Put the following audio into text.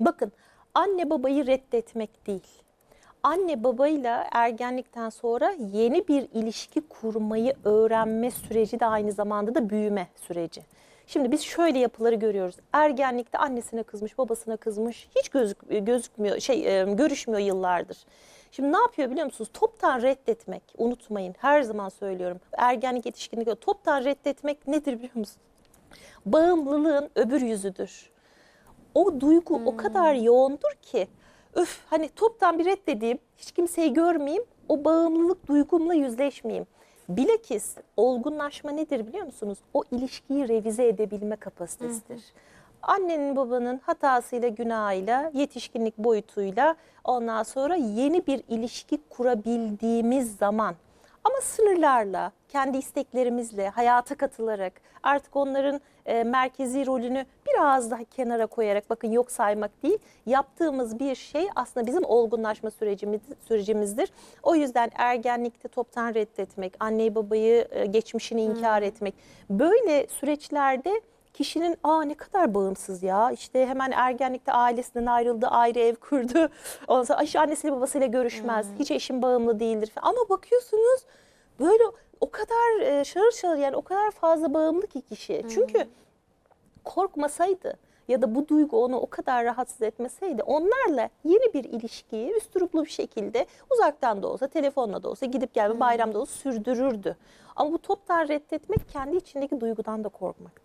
Bakın anne babayı reddetmek değil. Anne babayla ergenlikten sonra yeni bir ilişki kurmayı öğrenme süreci de aynı zamanda da büyüme süreci. Şimdi biz şöyle yapıları görüyoruz. Ergenlikte annesine kızmış, babasına kızmış, hiç gözük, gözükmüyor, şey e, görüşmüyor yıllardır. Şimdi ne yapıyor biliyor musunuz? Toptan reddetmek, unutmayın her zaman söylüyorum. Ergenlik yetişkinlik toptan reddetmek nedir biliyor musunuz? Bağımlılığın öbür yüzüdür o duygu o kadar yoğundur ki öf hani toptan bir reddedeyim hiç kimseyi görmeyeyim o bağımlılık duygumla yüzleşmeyeyim. Bilakis olgunlaşma nedir biliyor musunuz? O ilişkiyi revize edebilme kapasitesidir. Annenin babanın hatasıyla günahıyla yetişkinlik boyutuyla ondan sonra yeni bir ilişki kurabildiğimiz zaman ama sınırlarla, kendi isteklerimizle, hayata katılarak artık onların e, merkezi rolünü biraz daha kenara koyarak bakın yok saymak değil, yaptığımız bir şey aslında bizim olgunlaşma sürecimiz, sürecimizdir. O yüzden ergenlikte toptan reddetmek, anneyi babayı e, geçmişini inkar etmek böyle süreçlerde kişinin aa ne kadar bağımsız ya. İşte hemen ergenlikte ailesinden ayrıldı ayrı ev kurdu. Ondan sonra "Ay, annesiyle babasıyla görüşmez hiç eşim bağımlı değildir ama bakıyorsunuz böyle o kadar e, şarıl şarıl yani o kadar fazla bağımlı ki kişi. Çünkü korkmasaydı ya da bu duygu onu o kadar rahatsız etmeseydi onlarla yeni bir ilişkiyi üstüruplu bir şekilde uzaktan da olsa telefonla da olsa gidip gelme bayramda olsa sürdürürdü. Ama bu toptan reddetmek kendi içindeki duygudan da korkmaktır.